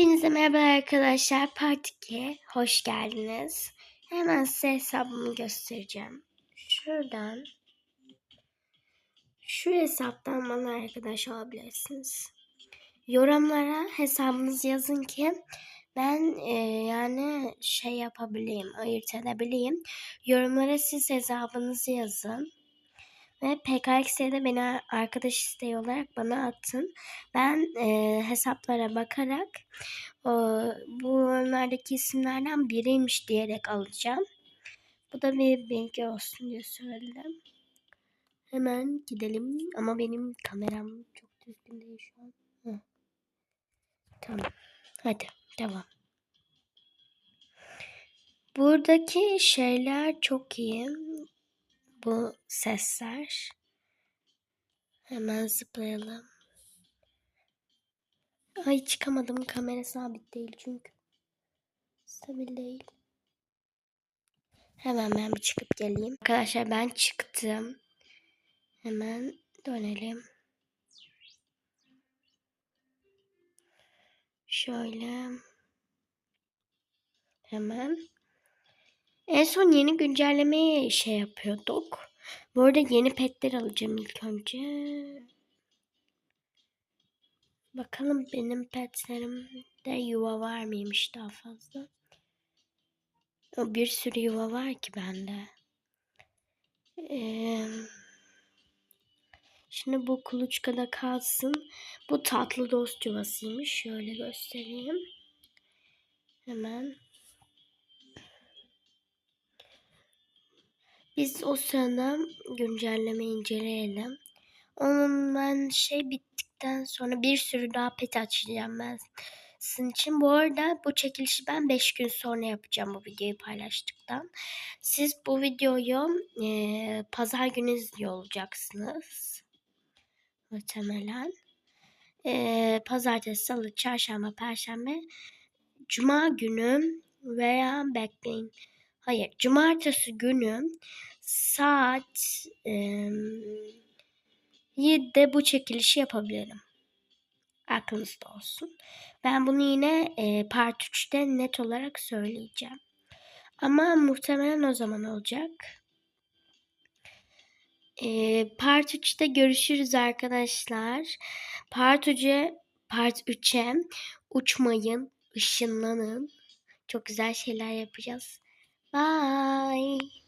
Hepinize merhaba arkadaşlar. Part 2. Hoş geldiniz. Hemen size hesabımı göstereceğim. Şuradan şu hesaptan bana arkadaş olabilirsiniz. Yorumlara hesabınızı yazın ki ben e, yani şey yapabileyim, ayırt edebileyim. Yorumlara siz hesabınızı yazın. Ve PKX'de de beni arkadaş isteği olarak bana atın. Ben e, hesaplara bakarak o, bu onlardaki isimlerden biriymiş diyerek alacağım. Bu da bir bilgi olsun diye söyledim. Hemen gidelim. Ama benim kameram çok düzgün değil şu an. Hı. Tamam. Hadi devam. Buradaki şeyler çok iyi bu sesler. Hemen zıplayalım. Ay çıkamadım. Kamera sabit değil çünkü. Stabil değil. Hemen ben bir çıkıp geleyim. Arkadaşlar ben çıktım. Hemen dönelim. Şöyle. Hemen. En son yeni güncellemeyi şey yapıyorduk. Bu arada yeni petler alacağım ilk önce. Bakalım benim petlerimde yuva var mıymış daha fazla. Bir sürü yuva var ki bende. Ee, şimdi bu kuluçkada kalsın. Bu tatlı dost yuvasıymış. Şöyle göstereyim. Hemen. Biz o sırada güncelleme inceleyelim. Onun ben şey bittikten sonra bir sürü daha pet açacağım ben sizin için. Bu arada bu çekilişi ben 5 gün sonra yapacağım bu videoyu paylaştıktan. Siz bu videoyu e, pazar günü izliyor olacaksınız. Muhtemelen. E, pazartesi, salı, çarşamba, perşembe, cuma günü veya bekleyin. Hayır, cumartesi günü saat e, 7'de bu çekilişi yapabilirim. Aklınızda olsun. Ben bunu yine e, part 3'te net olarak söyleyeceğim. Ama muhtemelen o zaman olacak. E, part 3'te görüşürüz arkadaşlar. Part 3'e part 3'e uçmayın, ışınlanın. Çok güzel şeyler yapacağız. Bye.